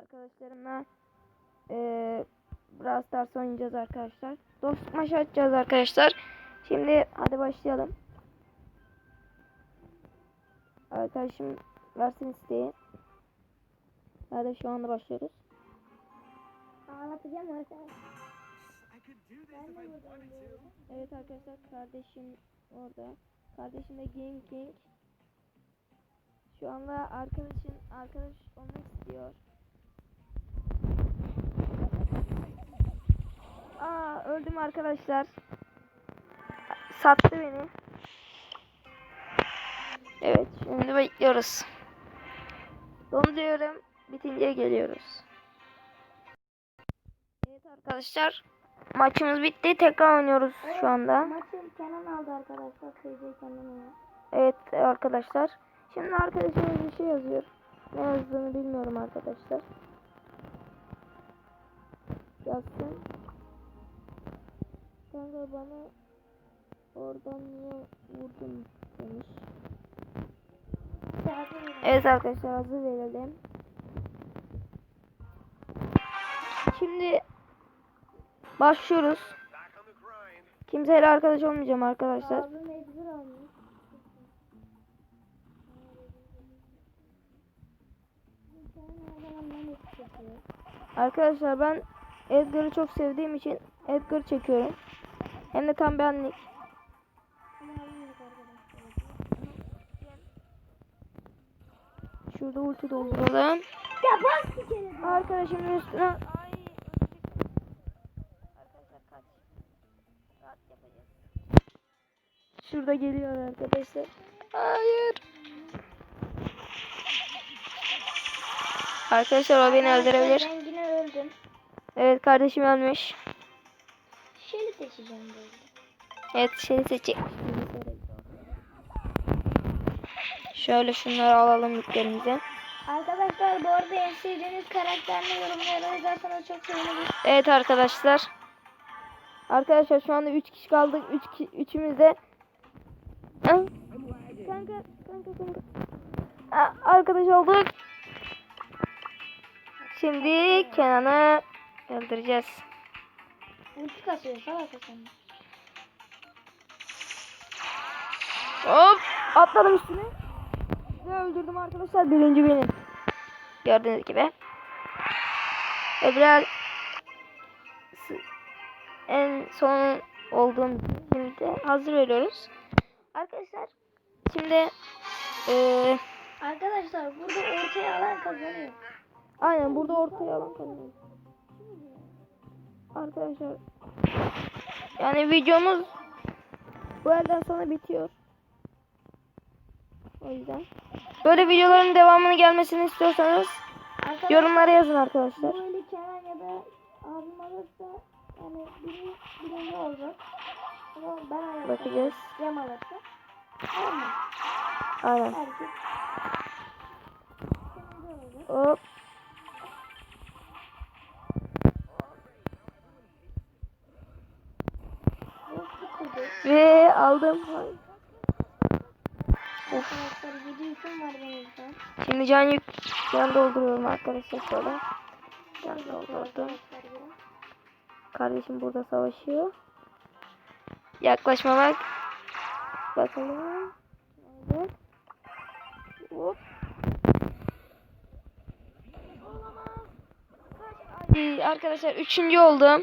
arkadaşlarımla eee Brawl Stars oynayacağız arkadaşlar. Dostluk maçı açacağız arkadaşlar. Şimdi hadi başlayalım. Arkadaşım versin isteği. Hadi şu anda başlıyoruz. Ağlatacağım arkadaşlar. Evet arkadaşlar kardeşim orada. Kardeşim de Game King. Şu anda arkadaşım arkadaş olmak istiyor. Aa öldüm arkadaşlar. Sattı beni. Evet şimdi bekliyoruz. Donduruyorum. Bitince geliyoruz. Evet arkadaşlar. Maçımız bitti. Tekrar oynuyoruz şu anda. Maçı Kenan aldı arkadaşlar. KJ Kenan'ı. Evet arkadaşlar. Şimdi arkadaşımız bir şey yazıyor. Ne yazdığını bilmiyorum arkadaşlar. Yazsın. Kanka bana oradan niye vurdun demiş. Evet arkadaşlar hazır verelim. Şimdi başlıyoruz. Kimseyle arkadaş olmayacağım arkadaşlar. Arkadaşlar ben Edgar'ı çok sevdiğim için Edgar çekiyorum. Hem de tam benlik. Şurada ulti dolduralım. Ya bak bir kere. Arkadaşımın üstüne. Ay. Arkadaşlar kaç. Rahat yapacağız. Şurada geliyor arkadaşlar. Hayır. Arkadaşlar o beni öldürebilir. Ben yine öldüm. Evet kardeşim ölmüş. Şöyle seçeceğim böyle. Evet şey seçeyim. Şöyle şunları alalım yüklerimize. Arkadaşlar bu arada en sevdiğiniz karakterini yorumlara yazarsanız çok seviniriz. Evet arkadaşlar. Arkadaşlar şu anda 3 kişi kaldık. 3 üç, üçümüz de kanka kanka kanka. Aa, Arkadaş olduk. Şimdi Kenan'ı öldüreceğiz. Ulti kasıyor salak sen. Hop atladım üstüne. Ve öldürdüm arkadaşlar. Birinci benim. Gördüğünüz gibi. S- en son olduğum için şimdi de hazır veriyoruz. Arkadaşlar şimdi eee Arkadaşlar burada ortaya alan kazanıyor. aynen burada ortaya alan kazanıyor. Arkadaşlar yani videomuz bu elden sonra bitiyor. O yüzden böyle videoların devamını gelmesini istiyorsanız Arkadaşlar yorumlara yazın arkadaşlar. eli Kenan ya da abim alırsa yani biri birinci olacak. Ama ben alırsam. Bakacağız. Cem alırsa. Tamam mı? Aynen. Herkes. Hop. Ve aldım. An. Şimdi can yük can dolduruyorum arkadaşlar şöyle. Can doldurdum. Kardeşim burada savaşıyor. Yaklaşmamak. Bakalım. Evet. Hop. Ay, arkadaşlar üçüncü oldum.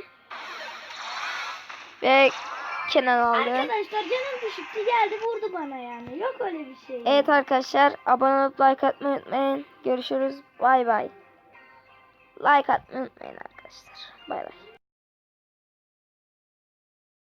Ve Kenan aldı. Arkadaşlar canım düşüktü geldi vurdu bana yani. Yok öyle bir şey. Evet arkadaşlar abone olup like atmayı unutmayın. Görüşürüz. Bay bay. Like atmayı unutmayın arkadaşlar. Bay bay.